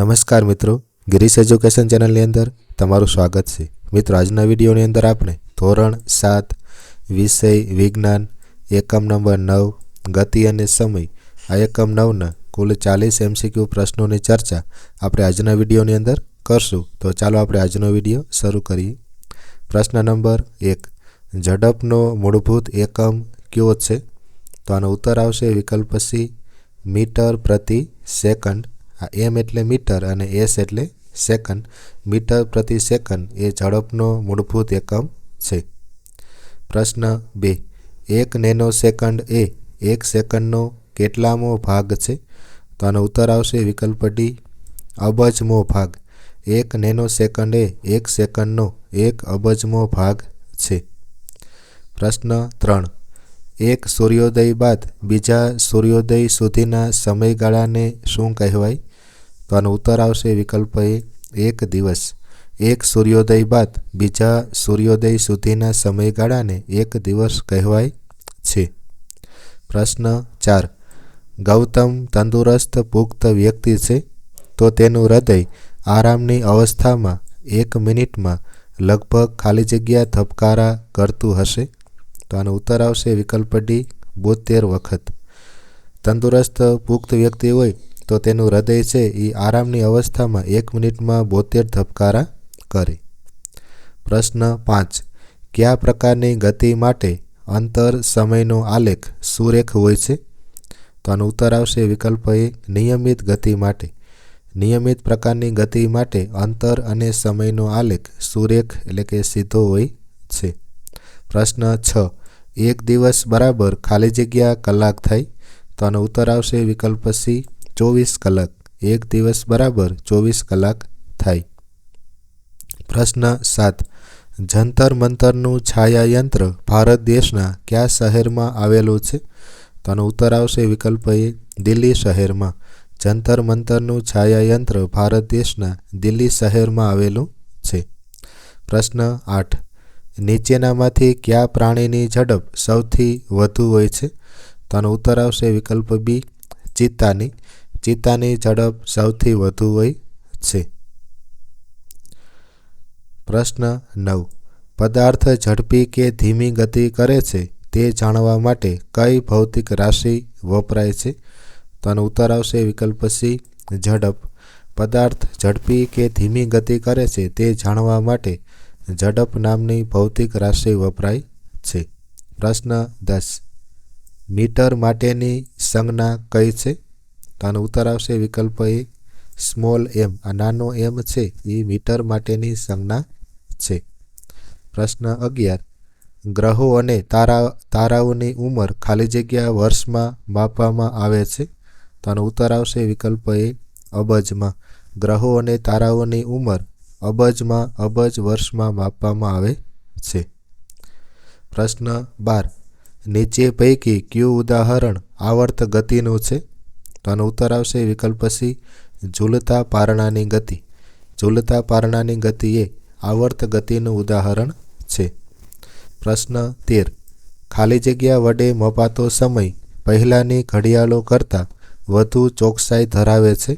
નમસ્કાર મિત્રો, ગિરીશ એજ્યુકેશન ચેનલની અંદર તમારું સ્વાગત છે. મિત્રો, આજના વિડીયોની અંદર આપણે ધોરણ સાત, વિષય, વિજ્ઞાન, એકમ નંબર નવ, ગતિ અને સમય, આ એકમ નવના કુલ ચાલીસ એમસીક્યુ પ્રશ્નોની ચર્ચા આપણે આજના વિડીયોની અંદર કરશું. તો ચાલો આપણે આજનો વીડિયો શરૂ કરીએ. પ્રશ્ન નંબર એક, ઝડપનો મૂળભૂત એકમ કયો છે? તો આનો ઉત્તર આવશે વિકલ્પ સી, મીટર પ્રતિ સેકન્ડ. આ એમ એટલે મીટર અને એસ એટલે સેકન્ડ મીટર પ્રતિ સેકન્ડ એ ઝડપનો મૂળભૂત એકમ છે. પ્રશ્ન બે. એક નેનો સેકન્ડ એ એક સેકન્ડનો કેટલામો ભાગ છે? તો આનો ઉત્તર આવશે વિકલ્પ ડી. અબજમો ભાગ. એક નેનો સેકન્ડ એ એક સેકન્ડનો એક અબજમો ભાગ છે. પ્રશ્ન ત્રણ. એક સૂર્યોદય બાદ બીજા સૂર્યોદય સુધીના સમયગાળાને શું કહેવાય? તો આનો ઉત્તર આવશે વિકલ્પ એ, એક દિવસ. એક સૂર્યોદય બાદ બીજા સૂર્યોદય સુધીના સમયગાળાને એક દિવસ કહેવાય છે. પ્રશ્ન ચાર. ગૌતમ તંદુરસ્ત, પુખ્ત વ્યક્તિ છે, તો તેનું હૃદય આરામની અવસ્થામાં એક મિનિટમાં લગભગ ખાલી જગ્યા ધબકારા કરતું હશે? તો આનો ઉત્તર આવશે વિકલ્પ ડી, બોતેર વખત. તંદુરસ્ત, પુખ્ત વ્યક્તિ હોય તો તેનું હૃદય છે એ આરામની અવસ્થામાં એક મિનિટમાં બોતેર ધબકારા કરે. પ્રશ્ન પાંચ. કયા પ્રકારની ગતિ માટે અંતર સમયનો આલેખ સુરેખ હોય છે? તો આનો ઉત્તર આવશે વિકલ્પ એ, નિયમિત ગતિ માટે. નિયમિત પ્રકારની ગતિ માટે અંતર અને સમયનો આલેખ સુરેખ એટલે કે સીધો હોય છે. પ્રશ્ન છ. એક દિવસ બરાબર ખાલી જગ્યા કલાક થાય? તો આનો ઉત્તર આવશે વિકલ્પ સી ચોવીસ કલાક. એક દિવસ બરાબર ચોવીસ કલાક થાય. પ્રશ્ન સાત. જંતર મંતરનું છાયાયંત્ર ભારત દેશના કયા શહેરમાં આવેલું છે? તેનો ઉત્તર આવશે વિકલ્પ એ, દિલ્હી શહેરમાં. જંતર મંતરનું છાયાયંત્ર ભારત દેશના દિલ્હી શહેરમાં આવેલું છે. પ્રશ્ન આઠ. નીચેનામાંથી કયા પ્રાણીની ઝડપ સૌથી વધુ હોય છે? તેનો ઉત્તર આવશે વિકલ્પ બી, ચિત્તાની. ચિત્તાની ઝડપ સૌથી વધુ હોય છે. પ્રશ્ન નવ. પદાર્થ ઝડપી કે ધીમી ગતિ કરે છે તે જાણવા માટે કઈ ભૌતિક રાશિ વપરાય છે? તો આનો ઉત્તર આવશે વિકલ્પ સી, ઝડપ. પદાર્થ ઝડપી કે ધીમી ગતિ કરે છે તે જાણવા માટે ઝડપ નામની ભૌતિક રાશિ વપરાય છે. પ્રશ્ન દસ. મીટર માટેની સંજ્ઞા કઈ છે? તો આનો ઉત્તર આવશે વિકલ્પ એ સ્મોલ એમ આ નાનો એમ છે, એ મીટર માટેની સંજ્ઞા છે. પ્રશ્ન અગિયાર. ગ્રહો અને તારા, તારાઓની ઉંમર ખાલી જગ્યા વર્ષમાં માપવામાં આવે છે? તો આનો ઉત્તર આવશે વિકલ્પ એ અબજમાં. ગ્રહો અને તારાઓની ઉંમર અબજમાં, અબજ વર્ષમાં માપવામાં આવે છે. પ્રશ્ન બાર. નીચે પૈકી કયું ઉદાહરણ આવર્ત ગતિનું છે? તો આનો ઉત્તર આવશે વિકલ્પ સી ઝૂલતા પારણાની ગતિ. ઝૂલતા પારણાની ગતિ એ આવર્ત ગતિનું ઉદાહરણ છે. પ્રશ્ન તેર. ખાલી જગ્યા વડે મપાતો સમય પહેલાંની ઘડિયાળો કરતાં વધુ ચોકસાઈ ધરાવે છે?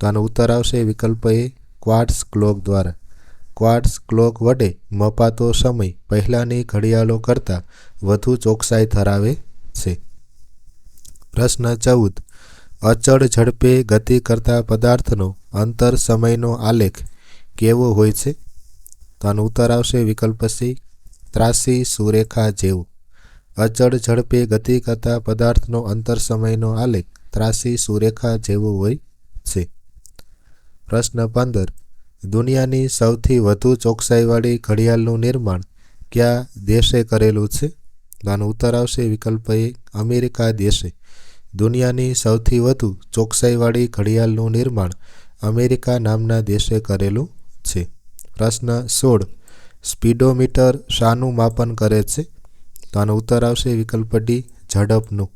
તો આનો ઉત્તર આવશે વિકલ્પ એ ક્વાર્ટ્સ ક્લોક દ્વારા. ક્વાર્ટ્સ ક્લોક વડે મપાતો સમય પહેલાંની ઘડિયાળો કરતાં વધુ ચોકસાઈ ધરાવે છે. પ્રશ્ન ચૌદ. અચળ ઝડપે ગતિ કરતા પદાર્થનો અંતર સમયનો આલેખ કેવો હોય છે? તો આનો ઉત્તર આવશે વિકલ્પ સી, ત્રાસી સુરેખા જેવું. અચળ ઝડપે ગતિ કરતા પદાર્થનો અંતર સમયનો આલેખ ત્રાસી સુરેખા જેવો હોય છે. પ્રશ્ન પંદર. દુનિયાની સૌથી વધુ ચોકસાઈવાળી ઘડિયાળનું નિર્માણ કયા દેશે કરેલું છે? આનો ઉત્તર આવશે વિકલ્પ એક અમેરિકા દેશે. દુનિયાની સૌથી વધુ ચોકસાઈવાળી ઘડિયાળનું નિર્માણ અમેરિકા નામના દેશે કરેલું છે. પ્રશ્ન સોળ. સ્પીડોમીટર શાનું માપન કરે છે? તો આનો ઉત્તર આવશે વિકલ્પ ડી, ઝડપનું.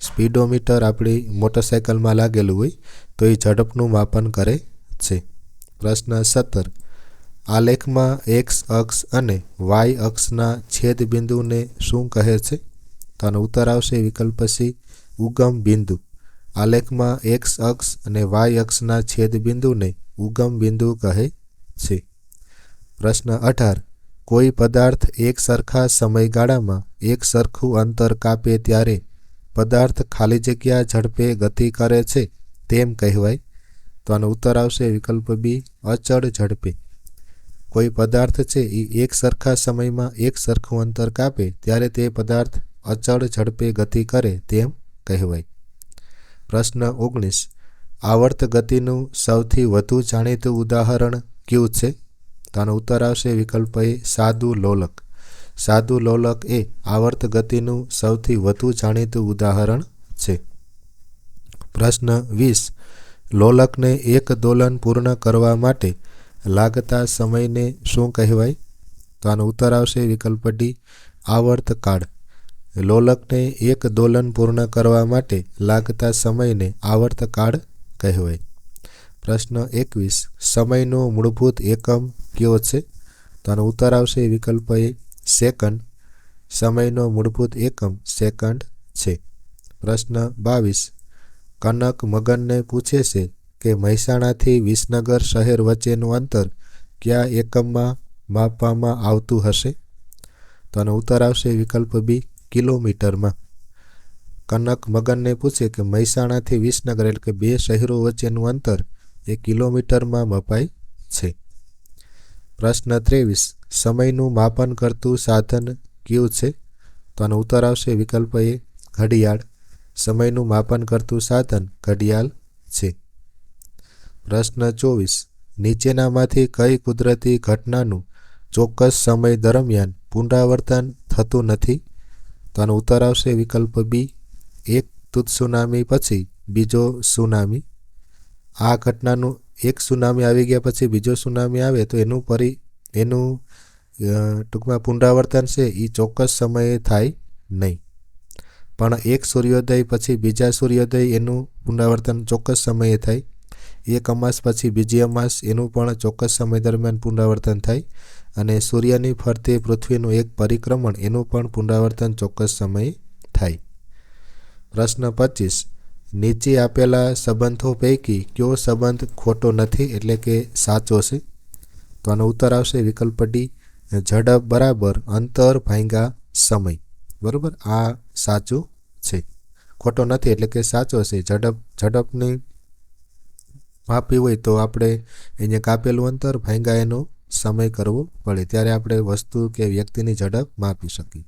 સ્પીડોમીટર આપણી મોટરસાયકલમાં લાગેલું હોય તો એ ઝડપનું માપન કરે છે. પ્રશ્ન સત્તર. આલેખમાં એક્સ અક્ષ અને વાય અક્ષના છેદ બિંદુને શું કહે છે? તો આનો ઉત્તર આવશે વિકલ્પ સી ઉગમ બિંદુ. આલેખમાં એક્સ અક્ષ અને વાય અક્ષના છેદ બિંદુને ઉગમ બિંદુ કહે છે. પ્રશ્ન અઢાર. કોઈ પદાર્થ એક સરખા સમયગાળામાં એક સરખું અંતર કાપે ત્યારે પદાર્થ ખાલી જગ્યા ઝડપે ગતિ કરે છે તેમ કહેવાય. તો આનો ઉત્તર આવશે વિકલ્પ બી, અચળ ઝડપે. કોઈ પદાર્થ છે એ એક સરખા સમયમાં એક સરખું અંતર કાપે ત્યારે તે પદાર્થ અચળ ઝડપે ગતિ કરે તેમ કહેવાય. પ્રશ્ન ઓગણીસ આવર્ત ગતિનું સૌથી વધુ જાણીતું ઉદાહરણ કયું છે? તેનો ઉત્તર આવશે વિકલ્પ એ, સાદુ લોલક. સાદુ લોલક એ આવર્ત ગતિનું સૌથી વધુ જાણીતું ઉદાહરણ છે. પ્રશ્ન વીસ, લોલકને એક દોલન પૂર્ણ કરવા માટે લાગતા સમયને શું કહેવાય? તો આનો ઉત્તર આવશે વિકલ્પ ડી આવર્ત કાળ લોલકને એક દોલન પૂર્ણ કરવા માટે લાગતા સમયને આવર્તકાળ કહેવાય. પ્રશ્ન એકવીસ, સમયનો મૂળભૂત એકમ કયો છે? તો આનો ઉત્તર આવશે વિકલ્પ એ સેકન્ડ. સમયનો મૂળભૂત એકમ સેકન્ડ છે. પ્રશ્ન બાવીસ, કનક મગનને પૂછે છે કે મહેસાણાથી વિસનગર શહેર વચ્ચેનું અંતર કયા એકમમાં માપવામાં આવતું હશે? તો આનો ઉત્તર આવશે વિકલ્પ બી કિલોમીટરમાં. કનક મગનને પૂછે કે મહેસાણાથી વિસનગર એટલે કે બે શહેરો વચ્ચેનું અંતર એ કિલોમીટરમાં મપાય છે. પ્રશ્ન ત્રેવીસ, સમયનું માપન કરતું સાધન કયું છે? તો આનો ઉત્તર આવશે વિકલ્પ એ, ઘડિયાળ. સમયનું માપન કરતું સાધન ઘડિયાળ છે. પ્રશ્ન ચોવીસ, નીચેનામાંથી કઈ કુદરતી ઘટનાનું ચોક્કસ સમય દરમિયાન પુનરાવર્તન થતું નથી? તો આનો ઉત્તર આવશે વિકલ્પ બી. એક તુત્સુનામી પછી બીજો સુનામી. આ ઘટનાનું એક સુનામી આવી ગયા પછી બીજો સુનામી આવે તો એનું પરી, એનું ટૂંકમાં પુનરાવર્તન છે એ ચોક્કસ સમયે થાય નહીં. પણ એક સૂર્યોદય પછી બીજા સૂર્યોદય એનું પુનરાવર્તન ચોક્કસ સમયે થાય. એક અમાસ પછી બીજી અમાસ એનું પણ ચોક્કસ સમય દરમિયાન પુનરાવર્તન થાય. અને સૂર્યની ફરતે પૃથ્વીનું એક પરિક્રમણ એનું પણ પુનરાવર્તન ચોક્કસ સમયે થાય. પ્રશ્ન પચીસ. નીચે આપેલા સંબંધો પૈકી કયો સંબંધ ખોટો નથી એટલે કે સાચો છે? તો આનો ઉત્તર આવશે વિકલ્પ ડી. ઝડપ બરાબર અંતર ભાંગા સમય. બરાબર? આ સાચું છે. ખોટો નથી એટલે કે સાચો છે. ઝડપ, ઝડપની માપી હોય તો આપણે અહીંયા કાપેલું અંતર ભાંગા એનો સમય કરવો પડે ત્યારે આપણે વસ્તુ કે વ્યક્તિની ઝડપ માપી શકીએ.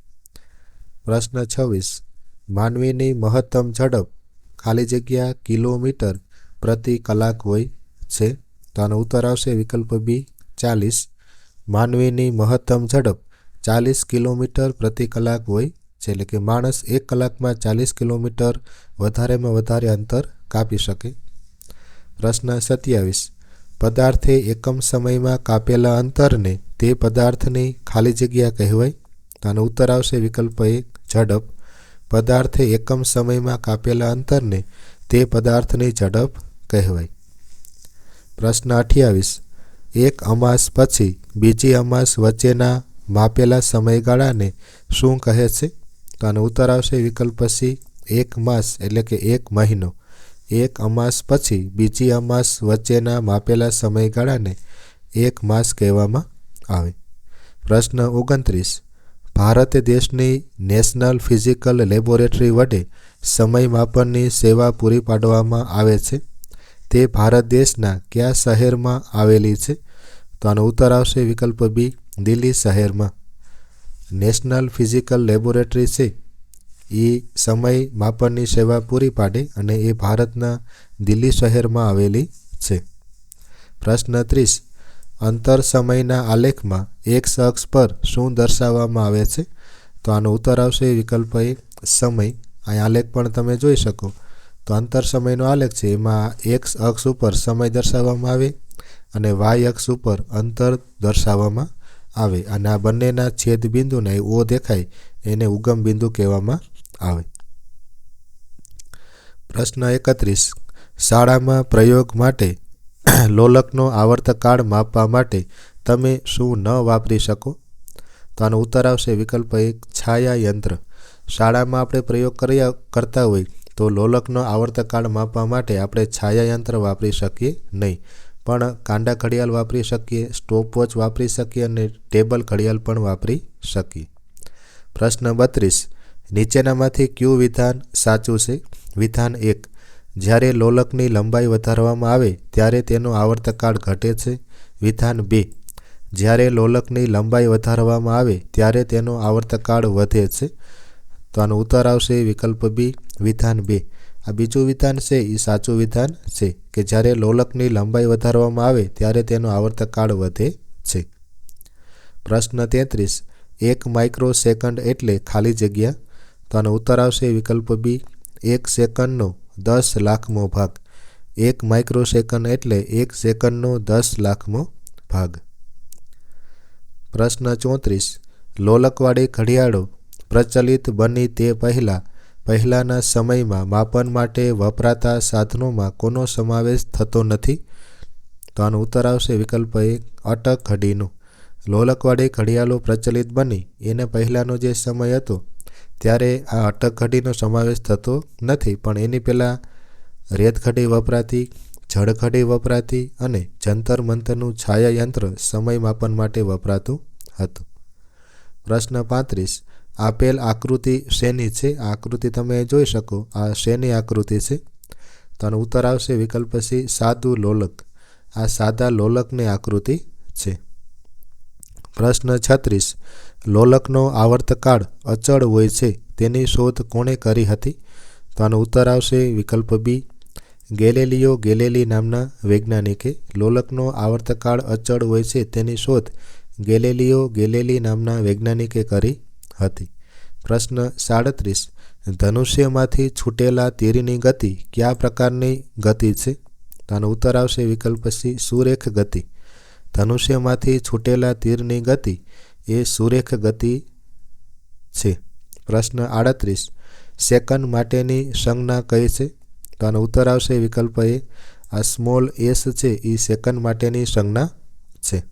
પ્રશ્ન છવ્વીસ. માનવીની મહત્તમ ઝડપ ખાલી જગ્યા કિલોમીટર પ્રતિ કલાક હોય છે? તો આનો ઉત્તર આવશે વિકલ્પ બી ચાલીસ. માનવીની મહત્તમ ઝડપ ચાલીસ કિલોમીટર પ્રતિ કલાક હોય છે, એટલે કે માણસ એક કલાકમાં ચાલીસ કિલોમીટર વધારેમાં વધારે અંતર કાપી શકે. પ્રશ્ન સત્યાવીસ. પદાર્થે એકમ સમયમાં કાપેલા અંતરને તે પદાર્થની ખાલી જગ્યા કહેવાય. તો આનો ઉત્તર આવશે વિકલ્પ એક, ઝડપ. પદાર્થે એકમ સમયમાં કાપેલા અંતરને તે પદાર્થની ઝડપ કહેવાય. પ્રશ્ન અઠ્યાવીસ. એક અમાસ પછી બીજી અમાસ વચ્ચેના માપેલા સમયગાળાને શું કહે છે? તો આનો ઉત્તર આવશે વિકલ્પ સી, એક માસ એટલે કે એક મહિનો. એક અમાસ પછી બીજી અમાસ વચ્ચેના માપેલા સમયગાળાને એક માસ કહેવામાં આવે. પ્રશ્ન ઓગણત્રીસ. ભારત દેશની નેશનલ ફિઝિકલ લેબોરેટરી વડે સમય માપનની સેવા પૂરી પાડવામાં આવે છે? તે ભારત દેશના કયા શહેરમાં આવેલી છે? તો આનો ઉત્તર આવશે વિકલ્પ બી, દિલ્હી શહેરમાં. નેશનલ ફિઝિકલ લેબોરેટરી છે એ સમય માપનની સેવા પૂરી પાડે અને એ ભારતના દિલ્હી શહેરમાં આવેલી છે. પ્રશ્ન ત્રીસ, અંતર સમયના આલેખમાં એક શખ્સ પર શું દર્શાવવામાં આવે છે? તો આનો ઉત્તર આવશે વિકલ્પ એક સમય. અહીં આલેખ પણ તમે જોઈ શકો. તો અંતર સમયનો આલેખ છે. એમાં એક્સ અક્ષ ઉપર સમય દર્શાવવામાં આવે અને વાય અક્ષ ઉપર અંતર દર્શાવવામાં આવે. અને આ બંનેના છેદ બિંદુને ઓ દેખાય એને ઉગમ બિંદુ કહેવામાં આવે. પ્રશ્ન એકત્રીસ. શાળામાં પ્રયોગ માટે લોલકનો આવર્તકાળ માપવા માટે તમે શું ન વાપરી શકો? તો આનો ઉત્તર આવશે વિકલ્પ એક છાયા યંત્ર શાળામાં આપણે પ્રયોગ કર્યા કરતા હોય તો લોલકનો આવર્તકાળ માપવા માટે આપણે છાયાયંત્ર વાપરી શકીએ નહીં. પણ કાંડા ઘડિયાળ વાપરી શકીએ, સ્ટોપવોચ વાપરી શકીએ અને ટેબલ ઘડિયાળ પણ વાપરી શકીએ. પ્રશ્ન બત્રીસ. નીચેનામાંથી કયું વિધાન સાચું છે? વિધાન એક. જ્યારે લોલકની લંબાઈ વધારવામાં આવે ત્યારે તેનો આવર્તકાળ ઘટે છે. વિધાન બે. જ્યારે લોલકની લંબાઈ વધારવામાં આવે ત્યારે તેનો આવર્તકાળ વધે છે. તો આનો ઉત્તર આવશે વિકલ્પ બી. વિધાન બે. આ બીજું વિધાન છે? એ સાચું વિધાન છે કે જ્યારે લોલકની લંબાઈ વધારવામાં આવે ત્યારે તેનો આવર્તકાળ વધે છે. પ્રશ્ન તેત્રીસ. એક માઇક્રો સેકન્ડ એટલે ખાલી જગ્યા? તો આનો ઉત્તર આવશે વિકલ્પ બી એક સેકન્ડનો દસ લાખમો ભાગ. એક માઇક્રો સેકન્ડ એટલે એક સેકન્ડનો દસ લાખમો ભાગ. પ્રશ્ન ચોત્રીસ. લોલકવાળી ઘડિયાળો પ્રચલિત બની તે પહેલાં, પહેલાંના સમયમાં માપન માટે વપરાતા સાધનોમાં કોનો સમાવેશ થતો નથી? તો આનો ઉત્તર આવશે વિકલ્પ એક અટક ઘડીનું. લોલકવાળી ઘડિયાળો પ્રચલિત બની. એને પહેલાંનો જે સમય હતો, ત્યારે આ અટક ઘડીનો સમાવેશ થતો નથી, પણ એની પહેલાં રેત ઘડી વપરાતી, જળ ઘડી વપરાતી અને જંતર મંતરનું છાયાયંત્ર સમય માપન માટે વપરાતું હતું. પ્રશ્ન પાંત્રીસ. આપેલ આકૃતિ શેની છે? આ આકૃતિ તમે જોઈ શકો. આ શેની આકૃતિ છે? તો ઉત્તર આવશે. વિકલ્પ સી, સાદું લોલક. આ સાદા લોલકની આકૃતિ છે. પ્રશ્ન છત્રીસ. લોલકનો આવર્તકાળ અચળ હોય છે, તેની શોધ કોણે કરી હતી? તો આનો ઉત્તર આવશે વિકલ્પ બી. ગેલેલિયો ગેલેલી નામના વૈજ્ઞાનિકે લોલકનો આવર્તકાળ અચળ હોય છે, તેની શોધ ગેલેલિયો ગેલેલી નામના વૈજ્ઞાનિકે કરી હતી. પ્રશ્ન સાડત્રીસ. ધનુષ્યમાંથી છૂટેલા તીરની ગતિ કયા પ્રકારની ગતિ છે? તો આનો ઉત્તર આવશે વિકલ્પ સી, સુરેખ ગતિ. ધનુષ્યમાંથી છૂટેલા તીરની ગતિ એ સુરેખ ગતિ છે. પ્રશ્ન આડત્રીસ. સેકન્ડ માટેની સંજ્ઞા કઈ છે? તો આનો ઉત્તર આવશે વિકલ્પ એ. આ સ્મોલ એસ છે એ સેકન્ડ માટેની સંજ્ઞા છે.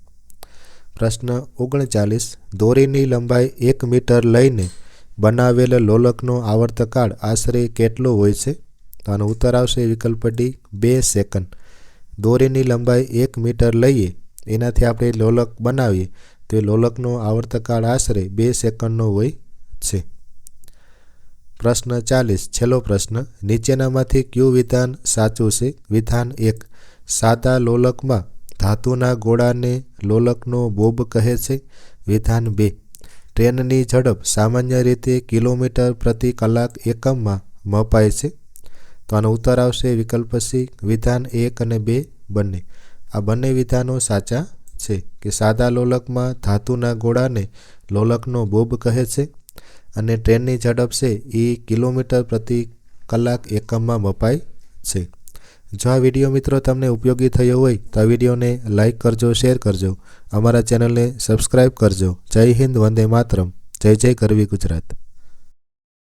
પ્રશ્ન ઓગણચાલીસ. દોરીની લંબાઈ એક મીટર લઈને બનાવેલ લોલકનો આવર્તકાળ આશરે કેટલો હોય છે? તો આનો ઉત્તર આવશે વિકલ્પ ડી, બે સેકન્ડ. દોરીની લંબાઈ એક મીટર લઈએ એનાથી આપણે લોલક બનાવીએ, તો એ લોલકનો આવર્તકાળ આશરે બે સેકન્ડનો હોય છે. પ્રશ્ન ચાલીસ. છેલ્લો પ્રશ્ન. નીચેનામાંથી કયું વિધાન સાચું છે? વિધાન એક. સાદા લોલકમાં ધાતુના ગોળાને લોલકનો બોબ કહે છે? વિધાન બે. ટ્રેનની ઝડપ સામાન્ય રીતે કિલોમીટર પ્રતિ કલાક એકમમાં મપાય છે. તો આનો ઉત્તર આવશે વિકલ્પ સી. વિધાન એક અને બે બંને. આ બંને વિધાનો સાચા છે કે સાદા લોલકમાં ધાતુના ગોળાને લોલકનો બોબ કહે છે અને ટ્રેનની ઝડપ છે એ કિલોમીટર પ્રતિ કલાક એકમમાં મપાય છે. જો આ વીડિયો મિત્રો તમને ઉપયોગી થયો હોય તો આ વિડીયોને લાઇક કરજો, શેર કરજો. અમારા ચેનલને સબસ્ક્રાઈબ કરજો. જય હિન્દ, વંદે માતરમ. જય જય કરવી ગુજરાત.